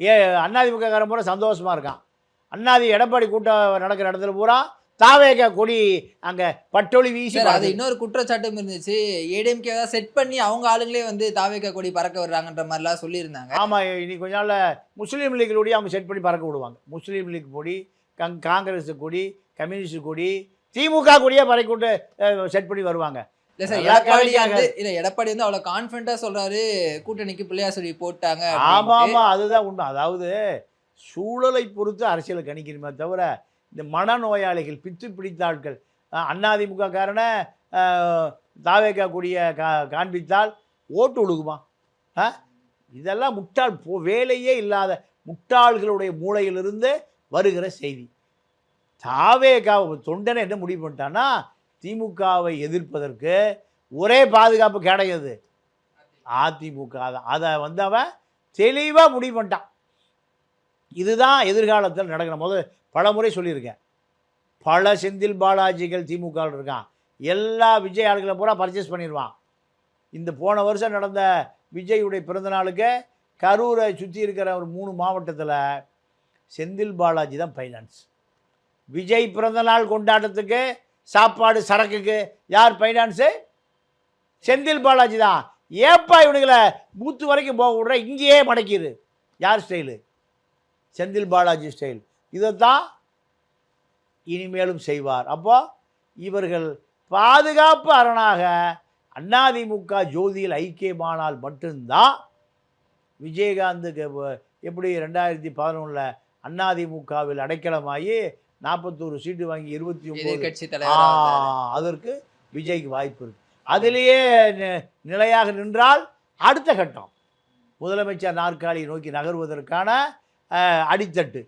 ஏ அண்ணாதிமுககாரன் பூரா சந்தோஷமாக இருக்கான். அண்ணாதி எடப்பாடி கூட்டம் நடக்கிற இடத்துல பூரா தாவேக கொடி அங்கே பட்டொளி வீசி அது. இன்னொரு குற்றச்சாட்டும் இருந்துச்சு. ஏடிஎம்கே தான் செட் பண்ணி அவங்க ஆளுங்களே வந்து தாவேக்கா கொடி பறக்க வர்றாங்கன்ற மாதிரிலாம் சொல்லியிருந்தாங்க. ஆமாம் இனி கொஞ்ச நாளில் முஸ்லீம் லீக் கொடி அவங்க செட் பண்ணி பறக்க விடுவாங்க. முஸ்லீம் லீக் கொடி கங் காங்கிரஸ் கொடி கம்யூனிஸ்ட் கொடி திமுக கொடியே பறக்க விட்டு செட் பண்ணி வருவாங்க. இல்ல சார் எடப்பாடி. வந்து இல்ல எடப்பாடி வந்து அவ்வளவு கான்பிடண்டா சொல்றாரு. கூட்டணிக்கு பிள்ளையார் சொல்லி போட்டாங்க ஆமாம் அப்படின்ட்டு. ஆமாம் அதுதான் உண்மை. அதாவது சூழலை பொறுத்து அரசியலை கணிக்கணுமே தவிர இந்த மனநோயாளிகள் பித்து பிடித்த ஆட்கள் அண்ணாதிமுக காரன தாவேக்கா கொடிய கா காண்பித்தால் ஓட்டு ஒழுகுமா? ஆ இதெல்லாம் முட்டாள் போ வேலையே இல்லாத முட்டாள்களுடைய மூளையிலிருந்து வருகிற செய்தி. தாவேகா தொண்டனை என்ன முடிவு பண்ணிட்டான்னா திமுகவை எதிர்ப்பதற்கு ஒரே பாதுகாப்பு கிடையாது. அதிமுக தான். அதை வந்து அவன் தெளிவாக முடிவு பண்ணிட்டான். இதுதான் எதிர்காலத்தில் நடக்கிற போது பல முறை சொல்லியிருக்கேன். பல செந்தில் பாலாஜிகள் திமுக இருக்கான். எல்லா விஜய் ஆளுகளை பூரா பர்ச்சேஸ் பண்ணிடுவான் இந்த போன வருஷம் நடந்த விஜயுடைய பிறந்த நாளுக்கு கரூரை சுற்றி இருக்கிற ஒரு மூணு மாவட்டத்தில் செந்தில் பாலாஜி தான் ஃபைனான்ஸ் விஜய் பிறந்தநாள் கொண்டாட்டத்துக்கு சாப்பாடு சரக்குக்கு யார் ஃபைனான்ஸு செந்தில் பாலாஜி தான். ஏப்பா இவனுங்களை மூத்து வரைக்கும் போக விட்ற? இங்கேயே மடக்கிடு யார் ஸ்டைலு செந்தில் பாலாஜி ஸ்டைல் இதைத்தான் இனிமேலும் செய்வார். அப்போது இவர்கள் பாதுகாப்பு அரணாக அதிமுக ஜோதியில் ஐக்கியமானால் மட்டும்தான் விஜயகாந்துக்கு எப்படி ரெண்டாயிரத்தி பதினொன்றில் அதிமுகவில் அடைக்கலமாகி நாற்பத்தோரு சீட்டு வாங்கி இருபத்தி தலைவரா வந்தாரு. அதற்கு விஜய்க்கு வாய்ப்பு இருக்கு. அதிலேயே நிலையாக நின்றால் அடுத்த கட்டம். முதலமைச்சர் நாற்காலியை நோக்கி நகர்வதற்கான அடித்தட்டு.